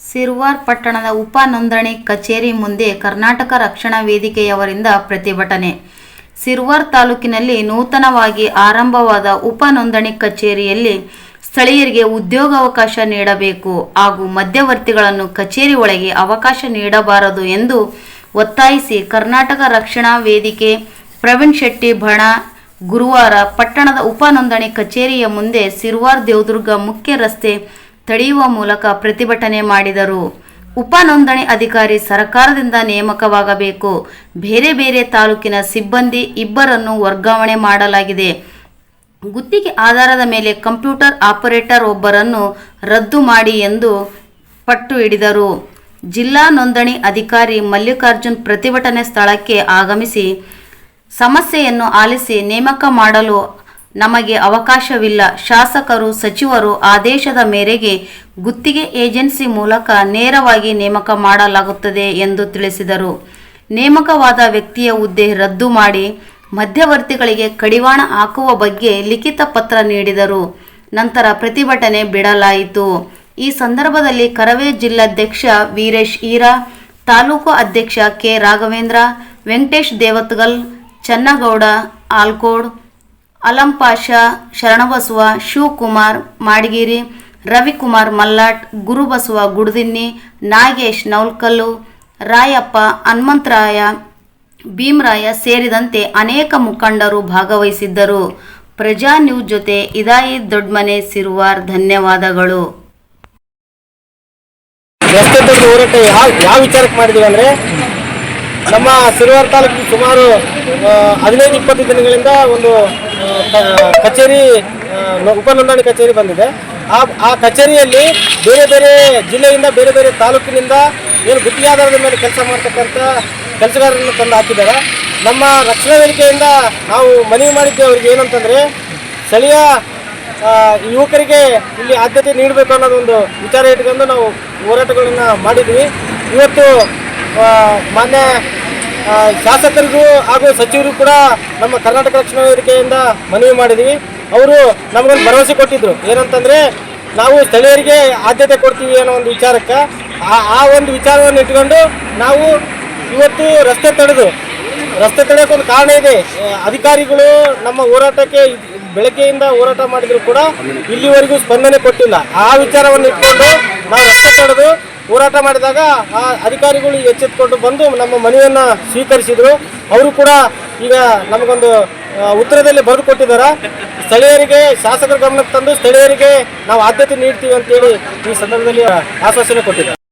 ಸಿರ್ವಾರ್ ಪಟ್ಟಣದ ಉಪ ನೋಂದಣಿ ಕಚೇರಿ ಮುಂದೆ ಕರ್ನಾಟಕ ರಕ್ಷಣಾ ವೇದಿಕೆಯವರಿಂದ ಪ್ರತಿಭಟನೆ. ಸಿರ್ವಾರ್ ತಾಲೂಕಿನಲ್ಲಿ ನೂತನವಾಗಿ ಆರಂಭವಾದ ಉಪ ನೋಂದಣಿ ಕಚೇರಿಯಲ್ಲಿ ಸ್ಥಳೀಯರಿಗೆ ಉದ್ಯೋಗಾವಕಾಶ ನೀಡಬೇಕು ಹಾಗೂ ಮಧ್ಯವರ್ತಿಗಳನ್ನು ಕಚೇರಿ ಒಳಗೆ ಅವಕಾಶ ನೀಡಬಾರದು ಎಂದು ಒತ್ತಾಯಿಸಿ ಕರ್ನಾಟಕ ರಕ್ಷಣಾ ವೇದಿಕೆ ಪ್ರವೀಣ್ ಶೆಟ್ಟಿ ಬಣ ಗುರುವಾರ ಪಟ್ಟಣದ ಉಪ ನೋಂದಣಿ ಕಚೇರಿಯ ಮುಂದೆ ಸಿರ್ವಾರ್ ದೇವದುರ್ಗ ಮುಖ್ಯ ರಸ್ತೆ ತಡೆಯುವ ಮೂಲಕ ಪ್ರತಿಭಟನೆ ಮಾಡಿದರು. ಉಪ ನೋಂದಣಿ ಅಧಿಕಾರಿ ಸರ್ಕಾರದಿಂದ ನೇಮಕವಾಗಬೇಕು. ಬೇರೆ ಬೇರೆ ತಾಲೂಕಿನ ಸಿಬ್ಬಂದಿ ಇಬ್ಬರನ್ನು ವರ್ಗಾವಣೆ ಮಾಡಲಾಗಿದೆ. ಗುತ್ತಿಗೆ ಆಧಾರದ ಮೇಲೆ ಕಂಪ್ಯೂಟರ್ ಆಪರೇಟರ್ ಒಬ್ಬರನ್ನು ರದ್ದು ಮಾಡಿ ಎಂದು ಪಟ್ಟು ಹಿಡಿದರು. ಜಿಲ್ಲಾ ನೋಂದಣಿ ಅಧಿಕಾರಿ ಮಲ್ಲಿಕಾರ್ಜುನ್ ಪ್ರತಿಭಟನೆ ಸ್ಥಳಕ್ಕೆ ಆಗಮಿಸಿ ಸಮಸ್ಯೆಯನ್ನು ಆಲಿಸಿ ನೇಮಕ ಮಾಡಲು ನಮಗೆ ಅವಕಾಶವಿಲ್ಲ. ಶಾಸಕರು, ಸಚಿವರು ಆದೇಶದ ಮೇರೆಗೆ ಗುತ್ತಿಗೆ ಏಜೆನ್ಸಿ ಮೂಲಕ ನೇರವಾಗಿ ನೇಮಕ ಮಾಡಲಾಗುತ್ತದೆ ಎಂದು ತಿಳಿಸಿದರು. ನೇಮಕವಾದ ವ್ಯಕ್ತಿಯ ಹುದ್ದೆ ರದ್ದು ಮಾಡಿ ಮಧ್ಯವರ್ತಿಗಳಿಗೆ ಕಡಿವಾಣ ಹಾಕುವ ಬಗ್ಗೆ ಲಿಖಿತ ಪತ್ರ ನೀಡಿದರು. ನಂತರ ಪ್ರತಿಭಟನೆ ಬಿಡಲಾಯಿತು. ಈ ಸಂದರ್ಭದಲ್ಲಿ ಕರವೇ ಜಿಲ್ಲಾಧ್ಯಕ್ಷ ವೀರೇಶ್ ಈರಾ, ತಾಲೂಕು ಅಧ್ಯಕ್ಷ ಕೆ ರಾಘವೇಂದ್ರ, ವೆಂಕಟೇಶ್ ದೇವತ್ಗಲ್, ಚನ್ನಗೌಡ, ಆಲ್ಕೋಡ್ ಅಲಂಪಾಷ ಶರಣಬಸವ, ಶಿವಕುಮಾರ್ ಮಾಡಗಿರಿ, ರವಿಕುಮಾರ್ ಮಲ್ಲಾಟ್, ಗುರುಬಸವ ಗುಡದಿನ್ನಿ, ನಾಗೇಶ್ ನೌಲ್ಕಲ್ಲು ರಾಯಪ್ಪ ಹನುಮಂತರಾಯ, ಭೀಮರಾಯ ಸೇರಿದಂತೆ ಅನೇಕ ಮುಖಂಡರು ಭಾಗವಹಿಸಿದ್ದರು. ಪ್ರಜಾ ನ್ಯೂಸ್ ಜೊತೆ ಇದಾಯಿ ದೊಡ್ಮನೆ ಸಿರುವಾರ್ ಧನ್ಯವಾದಗಳು. ಯಾವ ವಿಚಾರಕ್ಕೆ ಮಾಡಿದೀವಿ ಅಂದರೆ ನಮ್ಮ ಸಿರುವಾರ ತಾಲೂಕಿಗೆ ಸುಮಾರು ಹದಿನೈದು, ಇಪ್ಪತ್ತು ದಿನಗಳಿಂದ ಒಂದು ಕಚೇರಿ ಉಪನೋಂದಣಿ ಕಚೇರಿ ಬಂದಿದೆ. ಆ ಆ ಕಚೇರಿಯಲ್ಲಿ ಬೇರೆ ಬೇರೆ ಜಿಲ್ಲೆಯಿಂದ, ಬೇರೆ ಬೇರೆ ತಾಲೂಕಿನಿಂದ ಏನು ಗುತ್ತಿಗೆ ಆಧಾರದ ಮೇಲೆ ಕೆಲಸ ಮಾಡ್ತಕ್ಕಂಥ ಕೆಲಸಗಾರರನ್ನು ತಂದು ಹಾಕಿದ್ದಾರೆ. ನಮ್ಮ ರಕ್ಷಣಾ ವೇದಿಕೆಯಿಂದ ನಾವು ಮನವಿ ಮಾಡಿದ್ದು ಅವರಿಗೆ ಏನಂತಂದರೆ, ಸ್ಥಳೀಯ ಯುವಕರಿಗೆ ಇಲ್ಲಿ ಆದ್ಯತೆ ನೀಡಬೇಕು ಅನ್ನೋದೊಂದು ವಿಚಾರ ಇಟ್ಕೊಂಡು ನಾವು ಹೋರಾಟಗಳನ್ನು ಮಾಡಿದ್ವಿ. ಇವತ್ತು ಮಾನ್ಯ ಶಾಸಕರಿಗೂ ಹಾಗೂ ಸಚಿವರು ಕೂಡ ನಮ್ಮ ಕರ್ನಾಟಕ ರಕ್ಷಣಾ ವೇದಿಕೆಯಿಂದ ಮನವಿ ಮಾಡಿದ್ವಿ. ಅವರು ನಮಗೊಂದು ಭರವಸೆ ಕೊಟ್ಟಿದ್ರು. ಏನಂತಂದರೆ ನಾವು ಸ್ಥಳೀಯರಿಗೆ ಆದ್ಯತೆ ಕೊಡ್ತೀವಿ ಅನ್ನೋ ಒಂದು ವಿಚಾರಕ್ಕೆ, ಆ ಒಂದು ವಿಚಾರವನ್ನು ಇಟ್ಕೊಂಡು ನಾವು ಇವತ್ತು ರಸ್ತೆ ತಡೆದು, ರಸ್ತೆ ತಡೆಯೋಕೆ ಒಂದು ಕಾರಣ ಇದೆ. ಅಧಿಕಾರಿಗಳು ನಮ್ಮ ಹೋರಾಟಕ್ಕೆ ಬೆಳಗ್ಗೆಯಿಂದ ಹೋರಾಟ ಮಾಡಿದ್ರು ಕೂಡ ಇಲ್ಲಿವರೆಗೂ ಸ್ಪಂದನೆ ಕೊಟ್ಟಿಲ್ಲ. ಆ ವಿಚಾರವನ್ನು ಇಟ್ಕೊಂಡು ನಾವು ರಸ್ತೆ ತಡೆದು ಹೋರಾಟ ಮಾಡಿದಾಗ ಆ ಅಧಿಕಾರಿಗಳು ಎಚ್ಚೆತ್ತುಕೊಂಡು ಬಂದು ನಮ್ಮ ಮನವಿಯನ್ನು ಸ್ವೀಕರಿಸಿದ್ರು. ಅವರು ಕೂಡ ಈಗ ನಮಗೊಂದು ಉತ್ತರದಲ್ಲಿ ಬರೆದು ಕೊಟ್ಟಿದ್ದಾರೆ. ಸ್ಥಳೀಯರಿಗೆ ಶಾಸಕರ ಗಮನಕ್ಕೆ ತಂದು ಸ್ಥಳೀಯರಿಗೆ ನಾವು ಆದ್ಯತೆ ನೀಡ್ತೀವಿ ಅಂತೇಳಿ ಈ ಸಂದರ್ಭದಲ್ಲಿ ಆಶ್ವಾಸನೆ ಕೊಟ್ಟಿದ್ದಾರೆ.